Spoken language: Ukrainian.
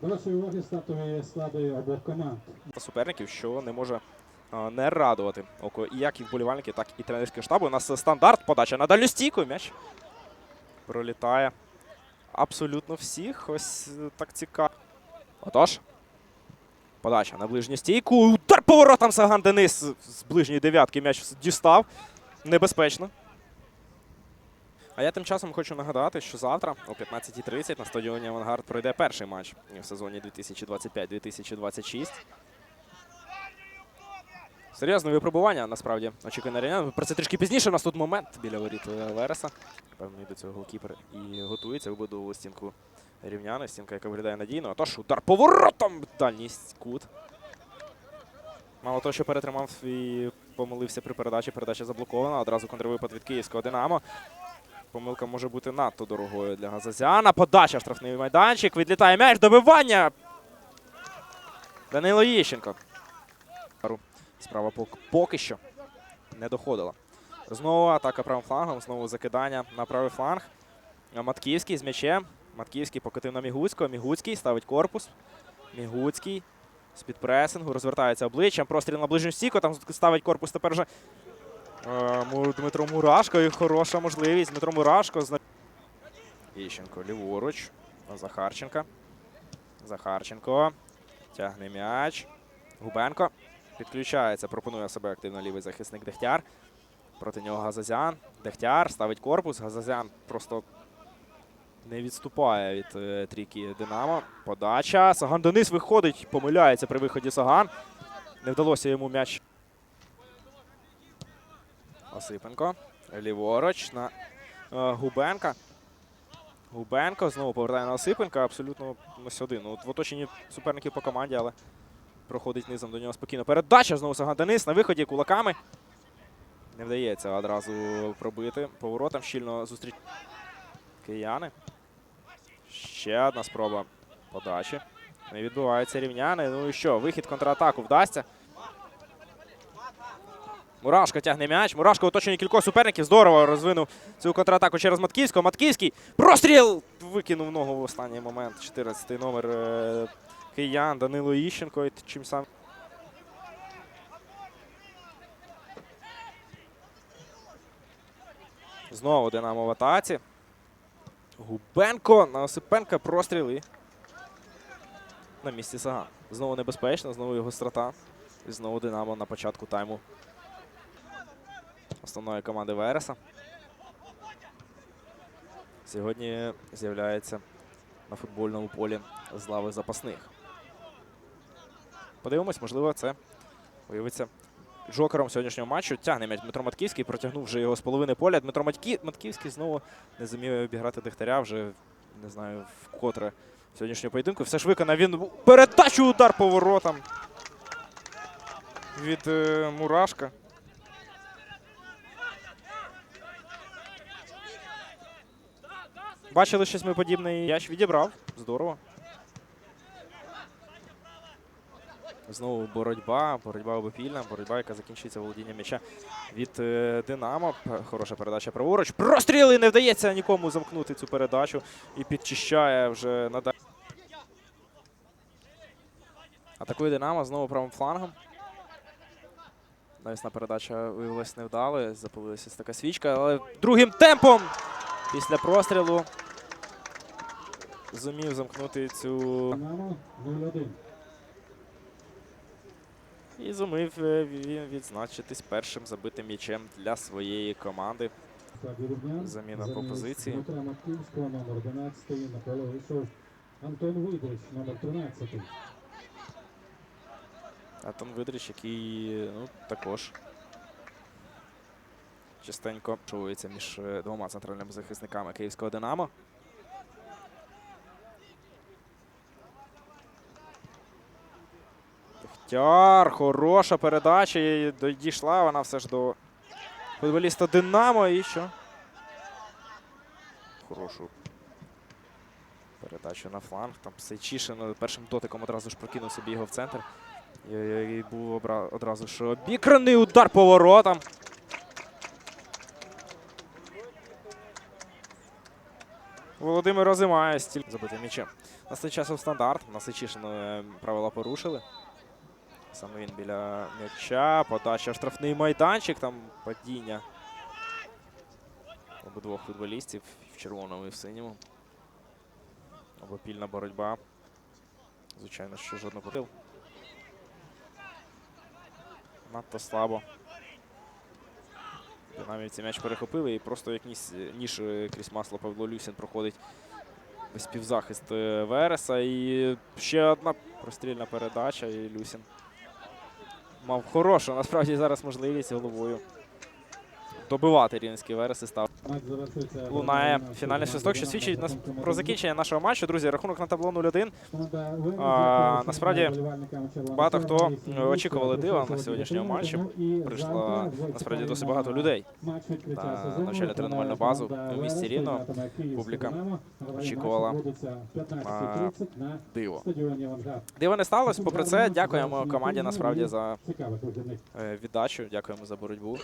Прошу уваги стартові склади обох команд. суперників, що не може не радувати око як і вболівальники, так і тренерського штабу. У нас стандарт подача на дальню стійку. М'яч пролітає абсолютно всіх. Ось е, так цікаво. Отож. Подача на ближню стійку. Удар поворотом Саган Денис з ближньої дев'ятки м'яч дістав. Небезпечно. А я тим часом хочу нагадати, що завтра о 15.30 на стадіоні Авангард пройде перший матч в сезоні 2025-2026. Серйозне випробування, насправді, очікує на рівня. Про це трішки пізніше. У нас тут момент біля воріт Вереса. Певно, до цього голкіпер і готується. Вибудовували стінку рівняни. Стінка, яка виглядає надійно. Отож, удар поворотом! Дальній кут. Мало того, що перетримав і помилився при передачі. Передача заблокована. Одразу контрвипад від київського Динамо. Помилка може бути надто дорогою для Газазяна. Подача штрафний майданчик. Відлітає м'яч. Добивання. Данило Єщенко. Справа поки що не доходила. Знову атака правим флангом, знову закидання на правий фланг. Матківський з м'ячем. Матківський покотив на Мігуцького. Мігуцький ставить корпус. Мігуцький з підпресингу. Розвертається обличчям. Простріл на ближню стійку. Там ставить корпус тепер вже Дмитро Мурашко. І хороша можливість. Дмитро Мурашко. Іщенко ліворуч. Захарченка. Захарченко. Тягне м'яч. Губенко. Підключається, пропонує себе активно лівий захисник Дегтяр. Проти нього Газазян. Дегтяр ставить корпус. Газазян просто не відступає від е, трійки Динамо. Подача. Саган Денис виходить, помиляється при виході Саган. Не вдалося йому м'яч. Осипенко. Ліворуч на е, Губенка. Губенко знову повертає на Осипенка. Абсолютно ось один. Ну, в оточенні суперників по команді, але проходить низом до нього спокійно. Передача знову Саган Денис на виході кулаками. Не вдається одразу пробити. Поворотом щільно зустріч кияни. Ще одна спроба подачі. Не відбуваються рівняни. Ну і що, вихід контратаку вдасться. Мурашко тягне м'яч. Мурашко оточені кількох суперників. Здорово розвинув цю контратаку через Матківського. Матківський. Простріл! Викинув ногу в останній момент. 14-й номер е, киян Данило Іщенко. Чим сам. Знову Динамо в атаці. Губенко на Осипенка простріли. На місці Саган. Знову небезпечно, знову його страта. І знову Динамо на початку тайму основної команди Вереса. Сьогодні з'являється на футбольному полі з лави запасних. Подивимось, можливо, це виявиться джокером сьогоднішнього матчу. Тягне м'яч Дмитро Матківський, протягнув вже його з половини поля. Дмитро Маткі... Матківський знову не зумів обіграти Дегтяря вже не знаю вкотре сьогоднішнього поєдинку. Все ж виконав він передачу удар по воротам від е, Мурашка. Бачили щось ми подібне. Яч відібрав. Здорово. Знову боротьба, боротьба обопільна, боротьба, яка закінчується володінням м'яча від е, Динамо. Хороша передача праворуч. Простріли не вдається нікому замкнути цю передачу і підчищає вже надалі. Атакує Динамо знову правим флангом. Навісна передача виявилась невдалою. Запалилася така свічка, але другим темпом після прострілу зумів замкнути цю і зумів е, він відзначитись першим забитим м'ячем для своєї команди. Заміна по позиції. Номер 11, на поле Антон Видрич, номер 13. Антон Видрич, який ну, також частенько чується між е, двома центральними захисниками київського Динамо. Дегтяр, хороша передача. і Дійшла вона все ж до футболіста Динамо. І що? Хорошу передачу на фланг. Там Сейчишин першим дотиком одразу ж прокинув собі його в центр. І, і був одразу ж обікраний удар поворотом. Володимир розимає стіль забитим м'ячем. Насичасов стандарт. Насичишин е, правила порушили. Саме він біля м'яча. Подача штрафний майданчик. Там падіння обидвох футболістів в червоному і в синьому. Обопільна боротьба. Звичайно, що жодного потил. Надто слабо. Динамівці м'яч перехопили і просто як ніж, ніж е, крізь масло Павло Люсін проходить весь півзахист е, Вереса. І ще одна прострільна передача. І Люсін мав хорошу, насправді зараз можливість головою добивати рівненський Верес і став. Лунає фінальний свисток, що свідчить нас про закінчення нашого матчу. Друзі, рахунок на табло 0-1. Насправді, багато хто очікували дива на сьогоднішньому матчі. Прийшло насправді досить багато людей. на навчально-тренувальну базу в місті Рівно. Публіка очікувала Диво. Диво не сталося. Попри це, дякуємо команді насправді за е, віддачу, дякуємо за боротьбу.